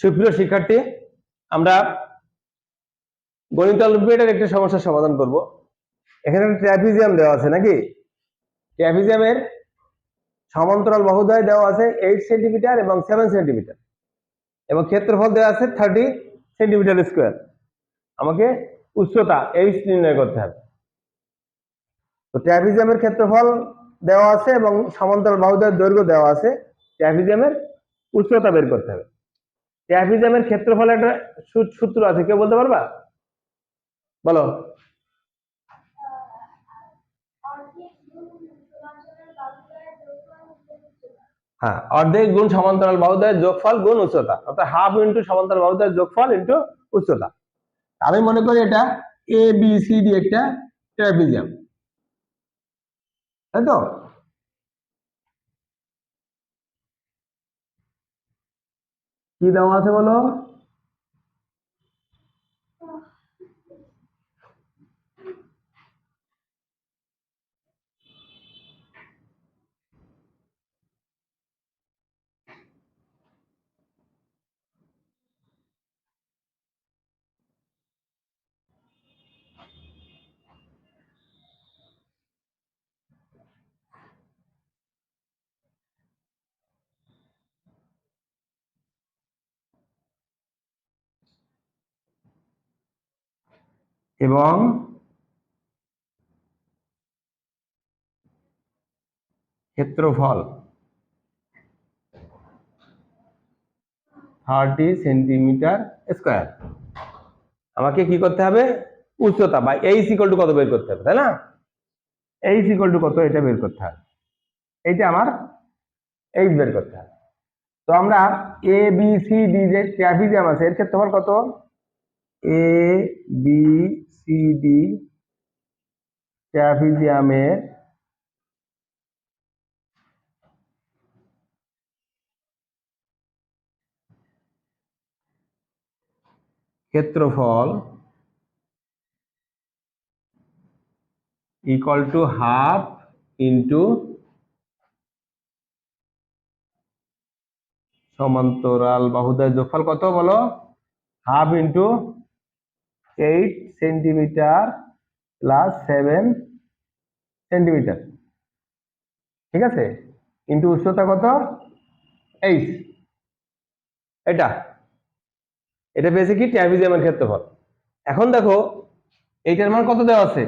সুপ্রিয় শিক্ষার্থী, আমরা গণিত অলিম্পিয়াডের একটা সমস্যার সমাধান করব। এখানে একটা ট্র্যাপিজিয়াম দেওয়া আছে নাকি? ট্র্যাপিজিয়ামের সমান্তরাল বাহুদ্বয় দেওয়া আছে এইট সেন্টিমিটার এবং সেভেন সেন্টিমিটার এবং ক্ষেত্রফল দেওয়া আছে থার্টি সেন্টিমিটার স্কোয়ার আমাকে উচ্চতা এইচ নির্ণয় করতে হবে। তো ট্র্যাপিজিয়ামের ক্ষেত্রফল দেওয়া আছে এবং সমান্তরাল বাহুদ্বয়ের দৈর্ঘ্য দেওয়া আছে। ট্র্যাপিজিয়ামের উচ্চতা বের করতে হবে। ট্র্যাপিজিয়ামের ক্ষেত্রফল একটা সূত্র আছে, কেউ বলতে পারবা? বলো। হ্যাঁ অর্ধেক গুণ সমান্তরাল বাহুদ্বয়ের যোগফল গুণ উচ্চতা। অর্থাৎ হাফ ইন্টু সমান্তরাল বাহুদ্বয়ের যোগফল ইন্টু উচ্চতা। আমি মনে করি এটা এ বি সি ডি একটা ট্র্যাপিজিয়াম তাই তো? কি দেওয়া আছে বলো? এবং ক্ষেত্রফল থার্টি সেন্টিমিটার স্কোয়ার। আমাকে কি করতে হবে? উচ্চতা বা এই ইকুয়াল টু কত বের করতে হবে, তাই না? এই ইকুয়াল টু কত এটা বের করতে হবে। এইটা আমার এইচ বের করতে হবে। তো আমরা এ বি সি ডি যে ট্রাফিজিয়াম আছে এর ক্ষেত্রফল কত? এ বি সি ডি ট্রাফিজিয়ামের ক্ষেত্রফল ইকুয়াল টু হাফ ইন্টু সমান্তরাল বাহুদ্বয়ের যোগফল কত বলো? Half into eight centimetre plus seven centimetre ঠিক আছে? ইন্টু উচ্চতা কত? এইট এটা। এটা পেয়েছে কি? ট্রাপিজিয়ামের ক্ষেত্রফল। এখন দেখো, এইটার মান কত দেওয়া আছে?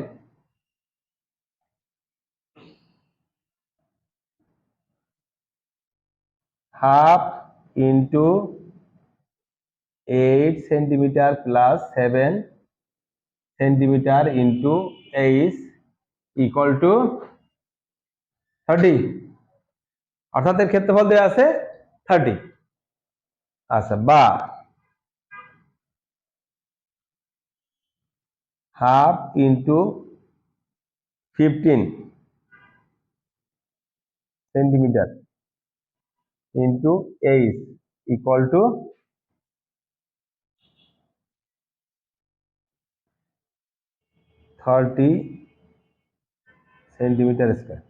Half into eight centimetre plus seven centimetre into H equal to thirty অর্থাৎ এর ক্ষেত্রফল দেওয়া আছে থার্টি আচ্ছা বা half into fifteen centimetre into H equal to thirty centimetre square.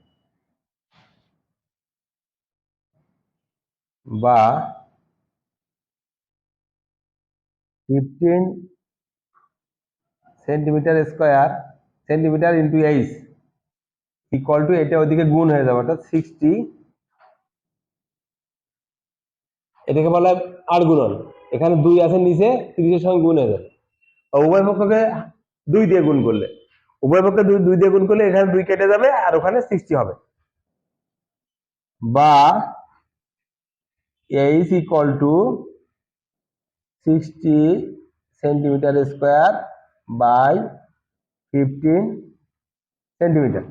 বা fifteen centimetre square, centimetre into H equal to এটা ওইদিকে গুণ হয়ে যাবে, অর্থাৎ সিক্সটি এটাকে বলা হয় আট গুণন। এখানে দুই আছে নিচে, তিরিশের সঙ্গে গুণ হয়ে যাবে। উভয় পক্ষকে দুই দিয়ে গুণ করলে। উভয় পক্ষে দুই দুই দিয়ে গুণ করলে এখানে দুই কেটে যাবে আর ওখানে সিক্সটি হবে। বা H equal to sixty centimetre square by fifteen centimetre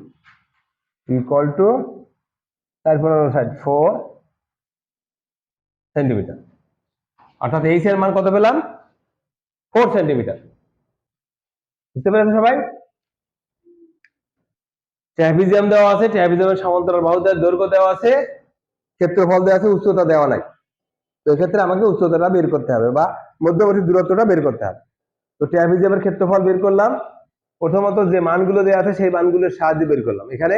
equal to তারপর সাইড ফোর সেন্টিমিটার অর্থাৎ এইচ এর মান কত পেলাম? ফোর সেন্টিমিটার বুঝতে পেরেছ সবাই? ট্রাপিজিয়াম দেওয়া আছে ট্রাপিজিয়ামের সমান্তরাল বাহুদের দৈর্ঘ্য দেওয়া আছে, ক্ষেত্রফল দেওয়া আছে, উচ্চতা দেওয়া নাই। তো এক্ষেত্রে আমাকে উচ্চতাটা বের করতে হবে বা মধ্যবর্তী দূরত্বটা বের করতে হবে। তো ট্রাপিজিয়ামের ক্ষেত্রফল বের করলাম। প্রথমত যে মানগুলো দেওয়া আছে, সেই মানগুলোর সাহায্যে বের করলাম। এখানে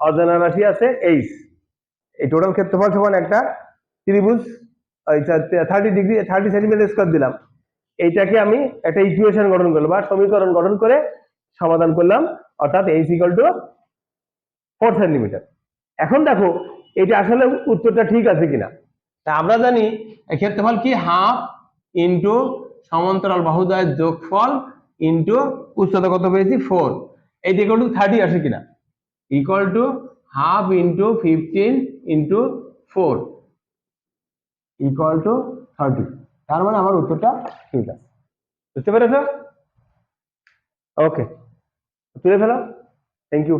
অজানা রাশি আছে এইচ এই টোটাল ক্ষেত্রফল সমান একটা ত্রিভুজ thirty degree thirty centimetre square দিলাম। এইটাকে আমি একটা ইকুয়েশন গঠন করলাম বা সমীকরণ গঠন করে সমাধান করলাম। অর্থাৎ H equal to four centimetre এখন দেখো, এটা আসলে উত্তরটা ঠিক আছে কিনা। তা আমরা জানি ক্ষেত্রফল কি? হাফ ইন্টু সমান্তরাল বাহুদ্বয়ের যোগফল ইন্টু উচ্চতা কত পেয়েছি? ফোর এইটা ইকুয়াল টু থার্টি আসে কিনা? Equal to half into fifteen into four equal to thirty তার মানে আমার উত্তরটা ঠিক আছে। বুঝতে পেরেছ? ওকে তুলে ফেলো। Thank you